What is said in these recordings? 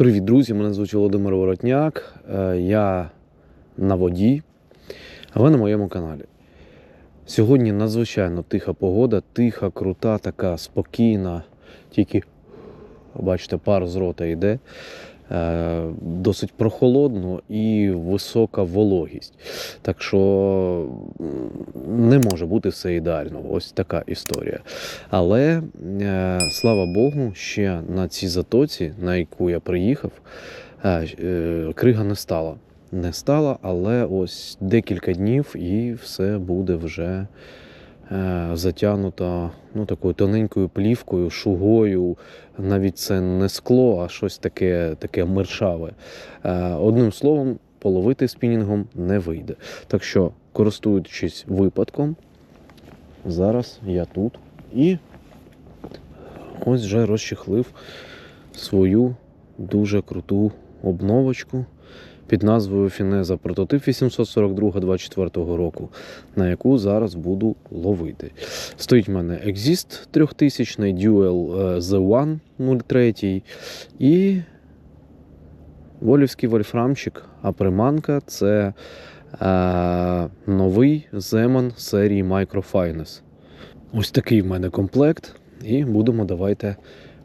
Привіт, друзі! Мене звуть Володимир Воротняк. Е, Я на воді, ви на моєму каналі. Сьогодні надзвичайно тиха погода, тиха, крута, така спокійна, тільки, бачите, пар з рота йде. Е, Досить прохолодно і висока вологість. Так що не може бути все ідеально. Ось така історія. Але е, слава Богу, ще на цій затоці, на яку я приїхав, е, крига не стала. Не стала, але ось декілька днів і все буде вже е, затягнуто ну, такою тоненькою плівкою, шугою. Навіть це не скло, а щось таке, таке мершаве. Е, одним словом, половити спінінгом не вийде. Так що, користуючись випадком, зараз я тут і ось вже розчехлив свою дуже круту обновочку під назвою Фінеза Прототип 842-24 року, на яку зараз буду ловити. Стоїть в мене Exist 3000, Dual е, The One 03 і Волівський вольфрамчик, а приманка це е, новий Zeman серії Microfinance. Ось такий в мене комплект, і будемо давайте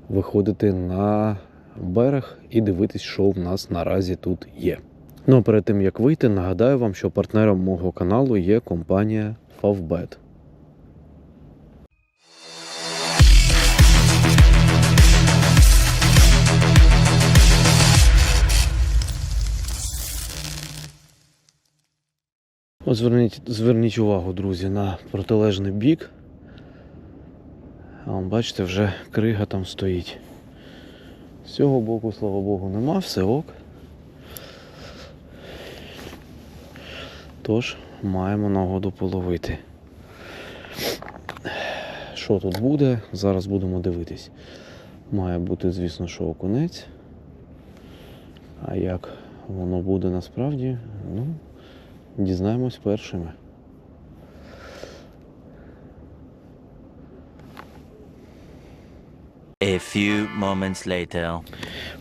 виходити на берег і дивитись, що в нас наразі тут є. Ну а перед тим як вийти, нагадаю вам, що партнером мого каналу є компанія Favbet. От зверніть, зверніть увагу, друзі, на протилежний бік. А бачите, вже крига там стоїть. З цього боку, слава Богу, нема, все ок. Тож маємо нагоду половити. Що тут буде? Зараз будемо дивитись. Має бути, звісно, що окунець. А як воно буде насправді, ну, дізнаємось першими. A few moments later.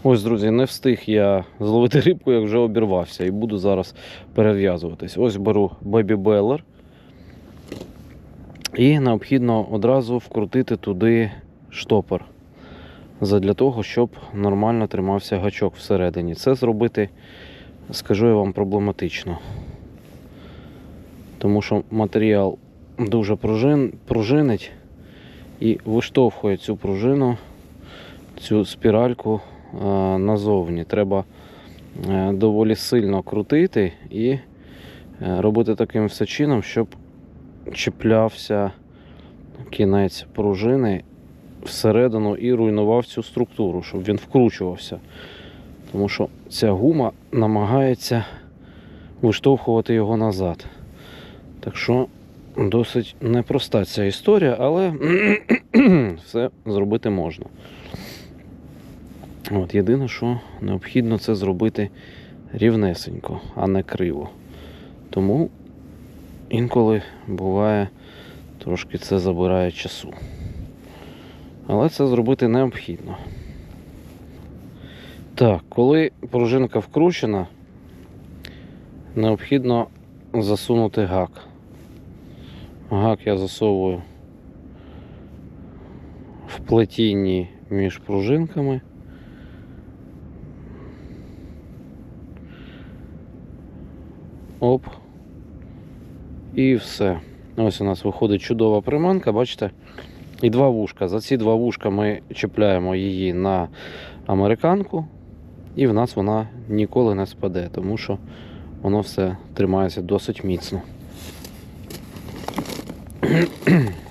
Ось, друзі, не встиг я зловити рибку, як вже обірвався, і буду зараз перев'язуватись. Ось беру Baby Beller. І необхідно одразу вкрутити туди штопор. Задля того, щоб нормально тримався гачок всередині. Це зробити, скажу я вам, проблематично. Тому що матеріал дуже пружин, пружинить і виштовхує цю пружину, цю спіральку е, назовні. Треба е, доволі сильно крутити і е, робити таким все чином, щоб чіплявся кінець пружини всередину і руйнував цю структуру, щоб він вкручувався. Тому що ця гума намагається виштовхувати його назад. Так що досить непроста ця історія, але все зробити можна. От, єдине, що необхідно це зробити рівнесенько, а не криво. Тому інколи буває трошки це забирає часу. Але це зробити необхідно. Так, коли пружинка вкручена, необхідно засунути гак. Гак я засовую в плетінні між пружинками. Оп. І все. Ось у нас виходить чудова приманка, бачите? І два вушка. За ці два вушка ми чіпляємо її на американку, і в нас вона ніколи не спаде, тому що воно все тримається досить міцно. mm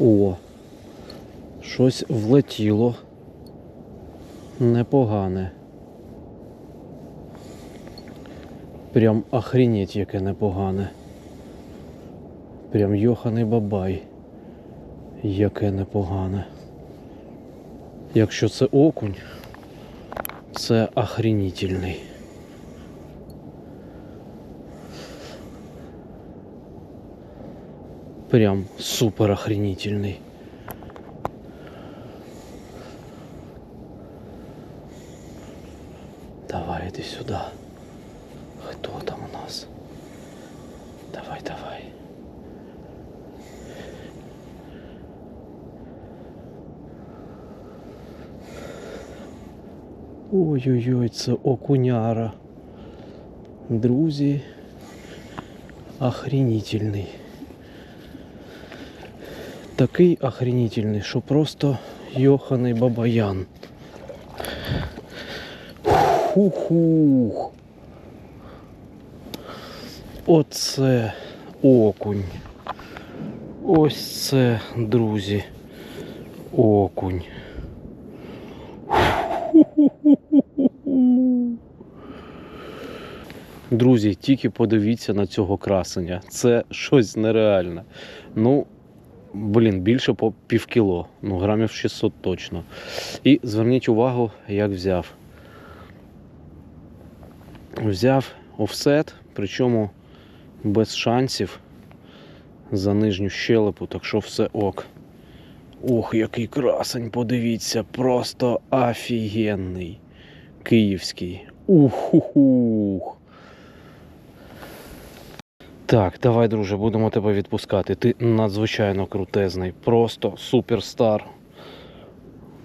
О, Щось влетіло. Непогане. Прям охренеть, яке непогане. Прям йоханий бабай. Яке непогане. Якщо це окунь, це охренітельний. Прям супер охренительный. Давай, иди сюда. Кто там у нас? Давай, давай. Ой-ой-ой, це окуняра. Друзі, охренительний. Такий охренительний, що просто йоханий бабаян. Хух-хух. Оце окунь. Ось це, друзі, окунь. Друзі, тільки подивіться на цього красення. Це щось нереальне. Ну, блін, більше по півкіло. Ну, грамів 600 точно. І зверніть увагу, як взяв. Взяв офсет, причому без шансів за нижню щелепу, так що все ок. Ох, який красень, подивіться, просто офігенний. Київський. Ух-ху-хух. Так, давай, друже, будемо тебе відпускати. Ти надзвичайно крутезний. Просто суперстар.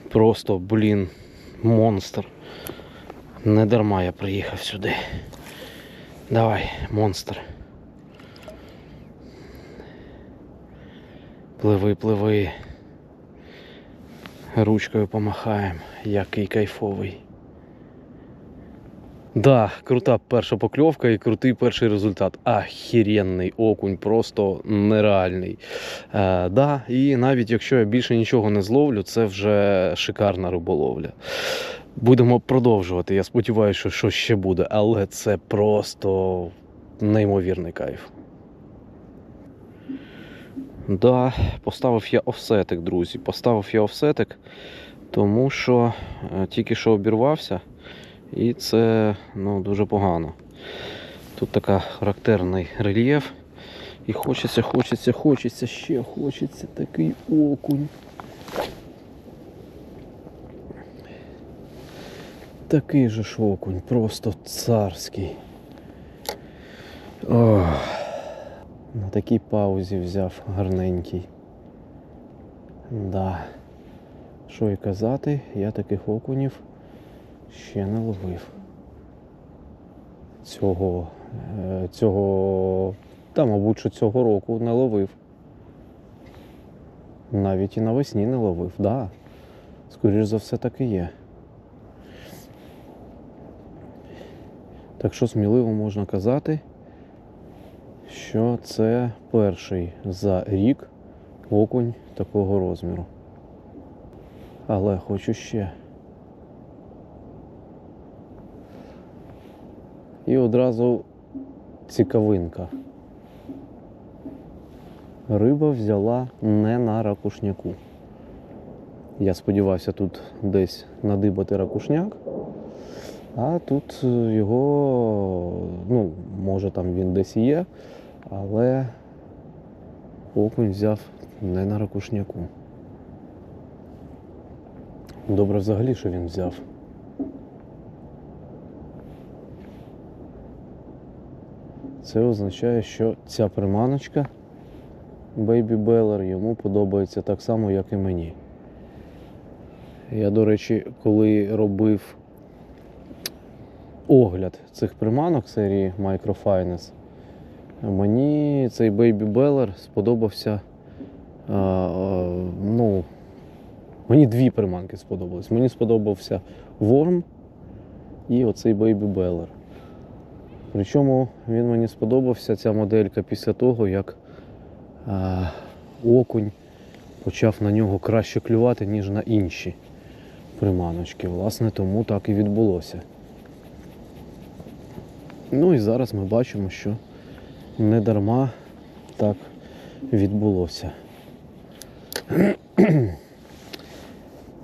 Просто, блін, монстр. Не дарма я приїхав сюди. Давай, монстр. Пливи, пливи. Ручкою помахаємо. Який кайфовий. Да, крута перша покльовка і крутий перший результат. Ахіренний окунь, просто нереальний. Е, да, і навіть якщо я більше нічого не зловлю, це вже шикарна риболовля. Будемо продовжувати. Я сподіваюся, що щось ще буде, але це просто неймовірний кайф. Да, поставив я офсетик, друзі. Поставив я офсетик, тому що е, тільки що обірвався. І це ну, дуже погано. Тут така характерний рельєф. І хочеться, хочеться, хочеться, ще хочеться такий окунь. Такий же ж окунь, просто царський. Ох. На такій паузі взяв гарненький. Да. Що і казати, я таких окунів ще не ловив. Цього, е, цього, та, мабуть, що цього року не ловив. Навіть і навесні не ловив, да. Скоріш за все так і є. Так що сміливо можна казати, що це перший за рік окунь такого розміру. Але хочу ще. І одразу цікавинка. Риба взяла не на ракушняку. Я сподівався тут десь надибати ракушняк, а тут його, ну, може там він десь і є, але окунь взяв не на ракушняку. Добре взагалі, що він взяв. Це означає, що ця приманочка Baby Beller йому подобається так само, як і мені. Я, до речі, коли робив огляд цих приманок серії Microfinance, мені цей Baby Beller сподобався. а, а, ну, мені дві приманки сподобались. Мені сподобався Worm і оцей Baby Beller. Причому він мені сподобався ця моделька після того, як а, окунь почав на нього краще клювати, ніж на інші приманочки. Власне, тому так і відбулося. Ну і зараз ми бачимо, що не дарма так відбулося.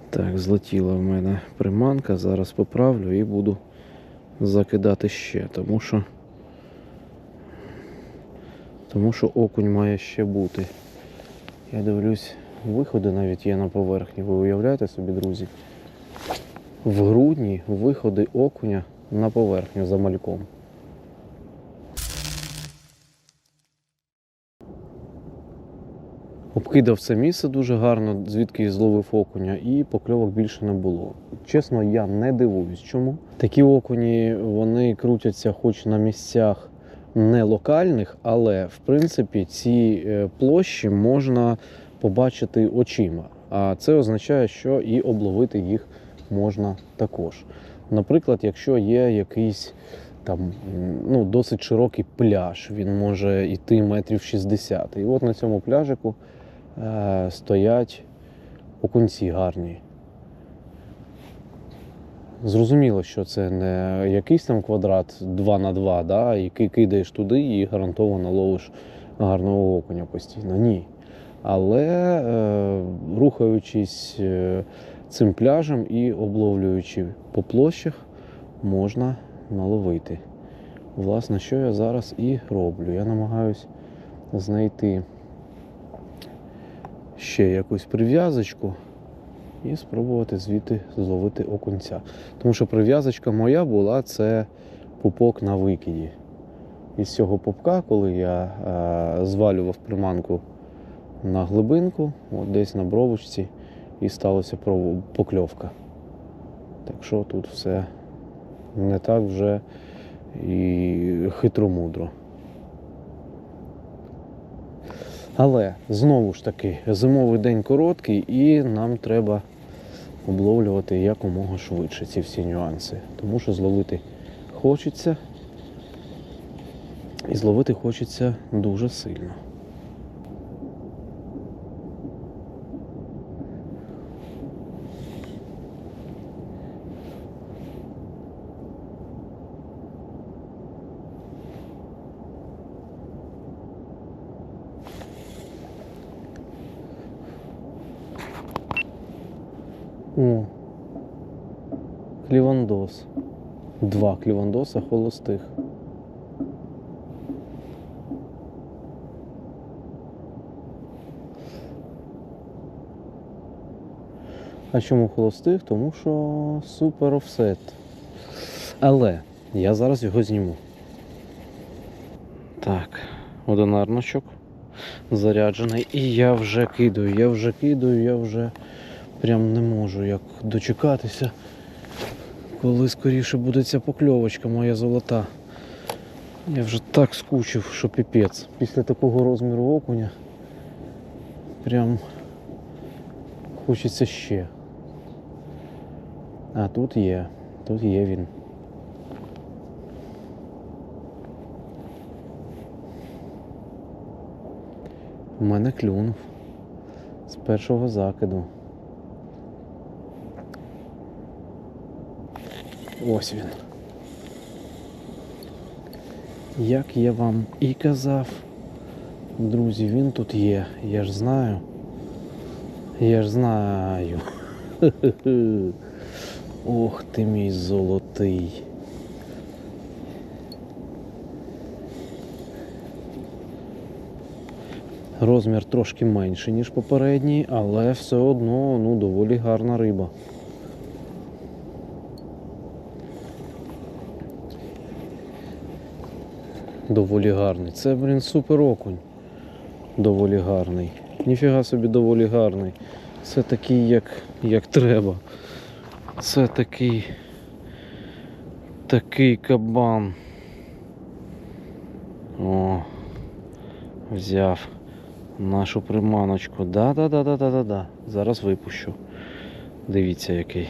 Так, злетіла в мене приманка, зараз поправлю і буду закидати ще, тому що тому що окунь має ще бути. Я дивлюсь, виходи навіть є на поверхні. Ви уявляєте собі, друзі? В грудні виходи окуня на поверхню за мальком. Обкидав це місце дуже гарно, звідки зловив окуня, і покльовок більше не було. Чесно, я не дивуюсь, чому. Такі окуні вони крутяться хоч на місцях не локальних, але в принципі ці е, площі можна побачити очима. А це означає, що і обловити їх можна також. Наприклад, якщо є якийсь там ну, досить широкий пляж, він може йти метрів 60. І от на цьому пляжику стоять окунці гарні. Зрозуміло, що це не якийсь там квадрат 2 на 2, да, який кидаєш туди і гарантовано ловиш гарного окуня постійно. Ні. Але е, рухаючись е, цим пляжем і обловлюючи по площах, можна наловити. Власне, що я зараз і роблю. Я намагаюсь знайти ще якусь прив'язочку і спробувати звідти зловити окунця. Тому що прив'язочка моя була це пупок на викиді. Із цього пупка, коли я е, звалював приманку на глибинку, от десь на бровочці, і сталася покльовка. Так що тут все не так вже і хитро-мудро. Але знову ж таки, зимовий день короткий, і нам треба обловлювати якомога швидше ці всі нюанси. Тому що зловити хочеться. І зловити хочеться дуже сильно. О, клівандос. Два клівандоса холостих. А чому холостих? Тому що супер офсет. Але я зараз його зніму. Так, одинарничок заряджений. І я вже кидаю, я вже кидаю, я вже прям не можу як дочекатися. Коли скоріше буде ця покльовочка моя золота. Я вже так скучив, що піпець. Після такого розміру окуня прям хочеться ще. А тут є, тут є він. У мене клюнув з першого закиду. Ось він. Як я вам і казав, друзі, він тут є. Я ж знаю. Я ж знаю. Ох ти мій золотий. Розмір трошки менший, ніж попередній, але все одно ну, доволі гарна риба. Доволі гарний. Це, блін, супер окунь. Доволі гарний. Ніфіга собі доволі гарний. Це такий, як, як треба. Це такий. Такий кабан. О, взяв нашу приманочку. Да-да-да-да-да-да-да. Зараз випущу. Дивіться який.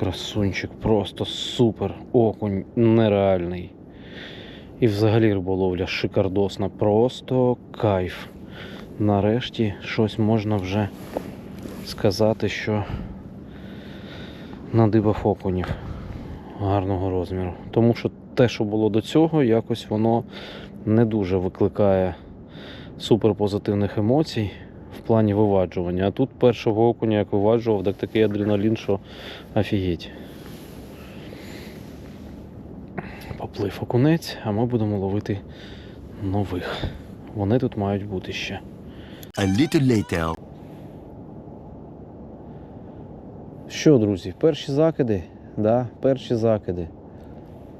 Красунчик, просто супер. Окунь нереальний. І взагалі риболовля шикардосна. Просто кайф. нарешті щось можна вже сказати, що надибав окунів гарного розміру. Тому що те, що було до цього, якось воно не дуже викликає суперпозитивних емоцій в плані виваджування. А тут першого окуня, як виваджував, так такий адреналін, що офігеть. Поплив окунець, а ми будемо ловити нових. Вони тут мають бути ще. A little later. Що, друзі, перші закиди? Да, перші закиди.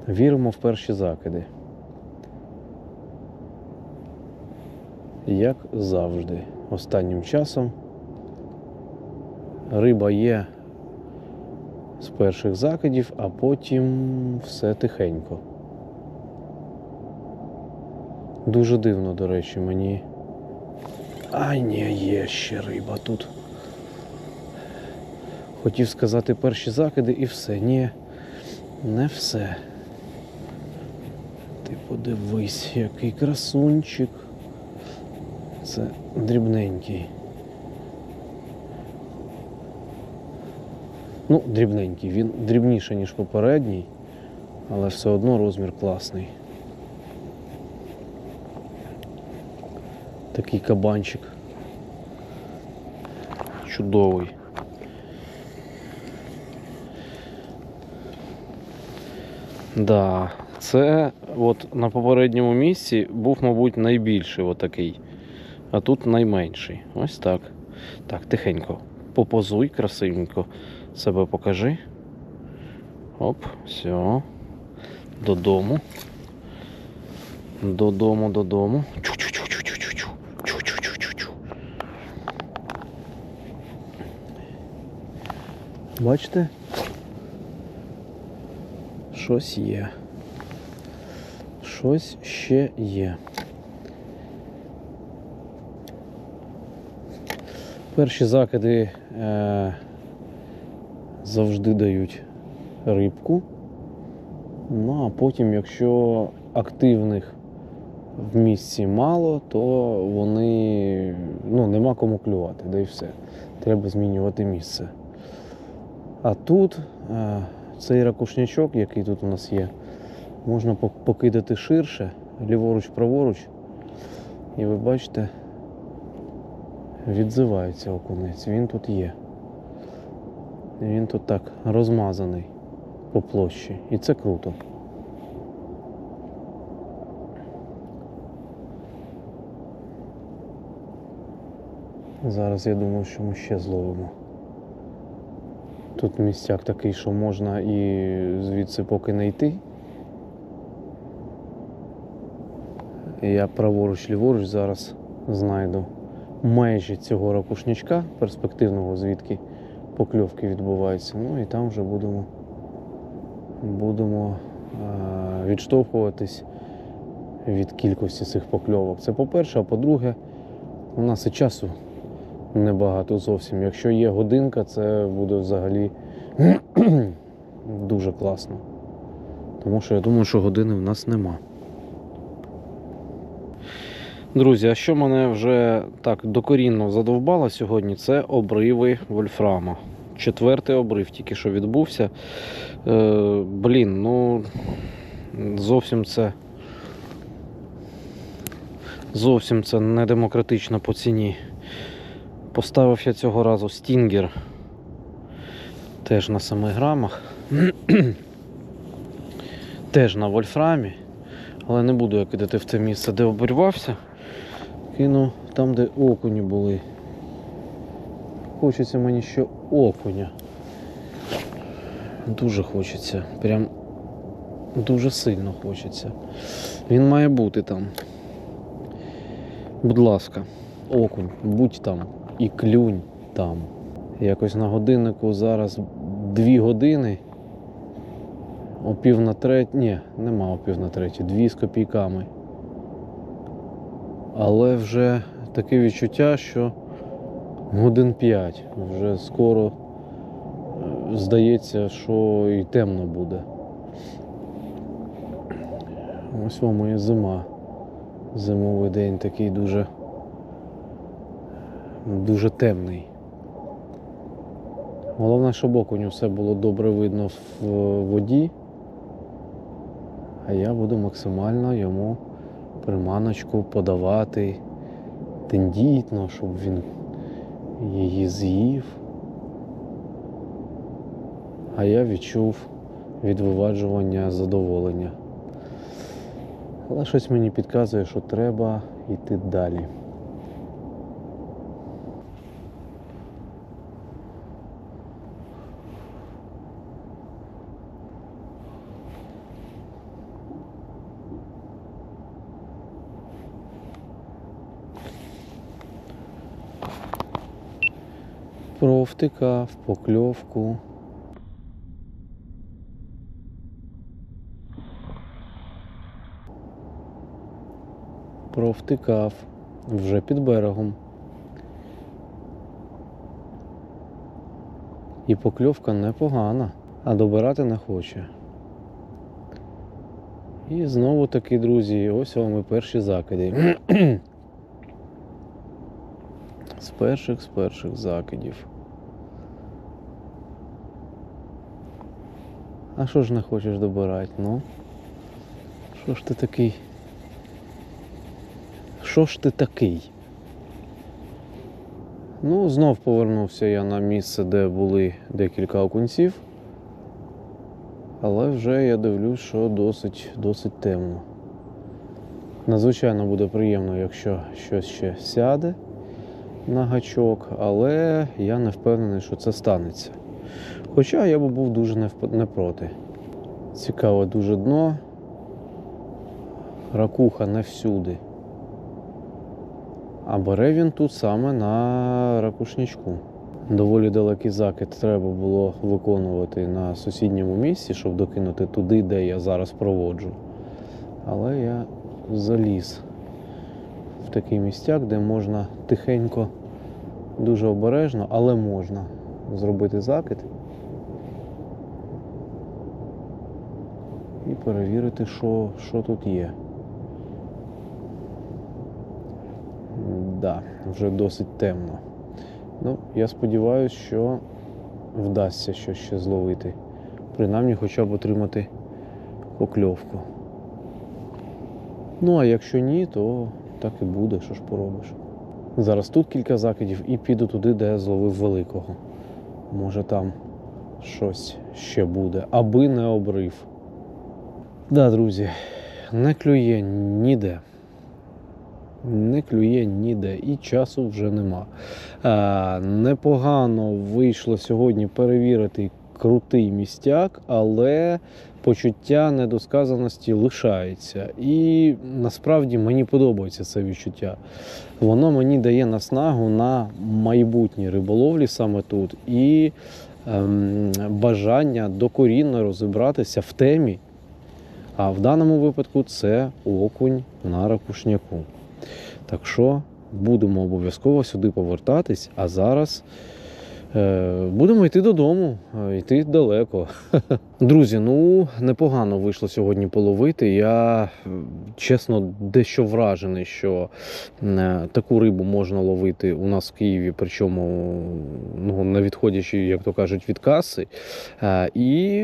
Віримо в перші закиди. Як завжди, останнім часом риба є з перших закидів, а потім все тихенько. Дуже дивно, до речі, мені. Ай, ні, є ще риба тут. Хотів сказати перші закиди і все. Ні, не все. Ти подивись, який красунчик. Це дрібненький. Ну, дрібненький. Він дрібніший, ніж попередній, але все одно розмір класний. Такий кабанчик. Чудовий. Да, це от на попередньому місці був, мабуть, найбільший отакий, а тут найменший. Ось так. Так, тихенько. Попозуй красивенько. Себе покажи. Оп, все. Додому. Додому, додому. Чу-чу-чу-чу-чу-чу. Чу-чу-чу-чу-чу. Бачите? Щось є. Щось ще є. Перші закиди е, завжди дають рибку. Ну а потім, якщо активних в місці мало, то вони ну, нема кому клювати, да і все. Треба змінювати місце. А тут е, цей ракушнячок, який тут у нас є, можна покидати ширше, ліворуч, праворуч. І ви бачите, відзивається окунець. Він тут є. Він тут так розмазаний по площі. І це круто. Зараз я думаю, що ми ще зловимо. Тут місцяк такий, що можна і звідси поки не йти. Я праворуч ліворуч зараз знайду межі цього ракушнячка перспективного, звідки покльовки відбуваються. Ну і там вже будемо, будемо е, відштовхуватись від кількості цих покльовок. Це по-перше, а по-друге, у нас і часу небагато зовсім. Якщо є годинка, це буде взагалі дуже класно. Тому що я думаю, що години в нас нема. Друзі, а що мене вже так докорінно задовбало сьогодні, це обриви вольфрама. Четвертий обрив тільки що відбувся. Е, блін, ну зовсім це. Зовсім це не демократично по ціні. Поставив я цього разу стінгер. Теж на 7 грамах. Теж на вольфрамі. Але не буду я кидати в те місце, де обірвався. Кину там, де окуні були. Хочеться мені ще окуня. Дуже хочеться. Прям дуже сильно хочеться. Він має бути там. Будь ласка, окунь, будь там і клюнь там. Якось на годиннику зараз дві години. О пів на треть. Ні, нема о пів на третє, дві з копійками. Але вже таке відчуття, що годин п'ять. Вже скоро е, здається, що і темно буде. Ось вам і зима. Зимовий день такий дуже дуже темний. Головне, щоб окуню все було добре видно в воді. А я буду максимально йому приманочку подавати тендітно, щоб він її з'їв. А я відчув від виваджування задоволення. Але щось мені підказує, що треба йти далі. Провтикав покльовку. Провтикав вже під берегом. І покльовка непогана, а добирати не хоче. І знову таки, друзі, ось вам і перші закиди. З перших з перших закидів. А що ж не хочеш добирати? Ну? Що ж ти такий? Що ж ти такий? Ну, знов повернувся я на місце, де були декілька окунців. Але вже я дивлюсь, що досить, досить темно. Надзвичайно буде приємно, якщо щось ще сяде на гачок, але я не впевнений, що це станеться. Хоча я би був дуже не, проти. Цікаве дуже дно. Ракуха не всюди. А бере він тут саме на ракушничку. Доволі далекий закид треба було виконувати на сусідньому місці, щоб докинути туди, де я зараз проводжу. Але я заліз в такий містяк, де можна тихенько, дуже обережно, але можна зробити закид перевірити, що, що тут є. Да, вже досить темно. Ну, я сподіваюся, що вдасться щось ще зловити. Принаймні хоча б отримати покльовку. Ну, а якщо ні, то так і буде, що ж поробиш. Зараз тут кілька закидів і піду туди, де я зловив великого. Може там щось ще буде, аби не обрив. Да, друзі, не клює ніде. Не клює ніде і часу вже нема. А, непогано вийшло сьогодні перевірити крутий містяк, але почуття недосказаності лишається. І насправді мені подобається це відчуття. Воно мені дає наснагу на майбутні риболовлі саме тут і ем, бажання докорінно розібратися в темі. А в даному випадку це окунь на ракушняку. Так що будемо обов'язково сюди повертатись, а зараз будемо йти додому, е, йти далеко. Друзі, ну непогано вийшло сьогодні половити. Я е, чесно дещо вражений, що е, таку рибу можна ловити у нас в Києві, причому ну, не відходячи, як то кажуть, від каси. Е, І,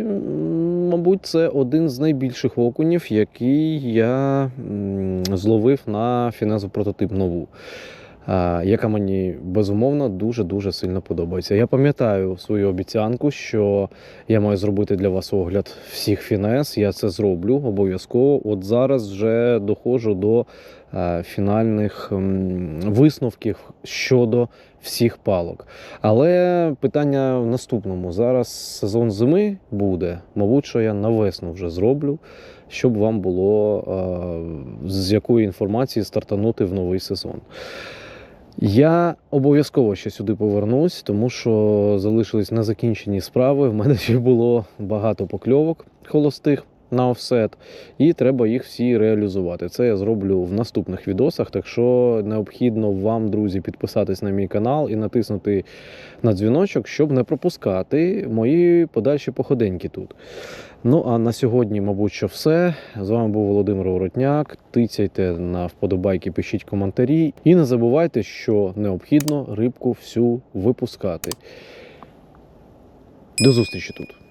мабуть, це один з найбільших окунів, який я зловив на фінезу прототип нову. Е, Яка мені безумовно дуже дуже сильно подобається. Я пам'ятаю свою обіцянку, що я маю зробити для вас огляд всіх фінес. Я це зроблю обов'язково. От зараз вже доходжу до е, фінальних висновків щодо всіх палок. Але питання в наступному. Зараз сезон зими буде. Мабуть, що я на весну вже зроблю, щоб вам було е, з якої інформації стартанути в новий сезон. Я обов'язково ще сюди повернусь, тому що залишились незакінчені справи. В мене ще було багато покльовок холостих на офсет, і треба їх всі реалізувати. Це я зроблю в наступних відосах. Так що необхідно вам, друзі, підписатись на мій канал і натиснути на дзвіночок, щоб не пропускати мої подальші походеньки тут. Ну а на сьогодні, мабуть, що все. З вами був Володимир Воротняк. Тицяйте на вподобайки, пишіть коментарі. І не забувайте, що необхідно рибку всю випускати. До зустрічі тут.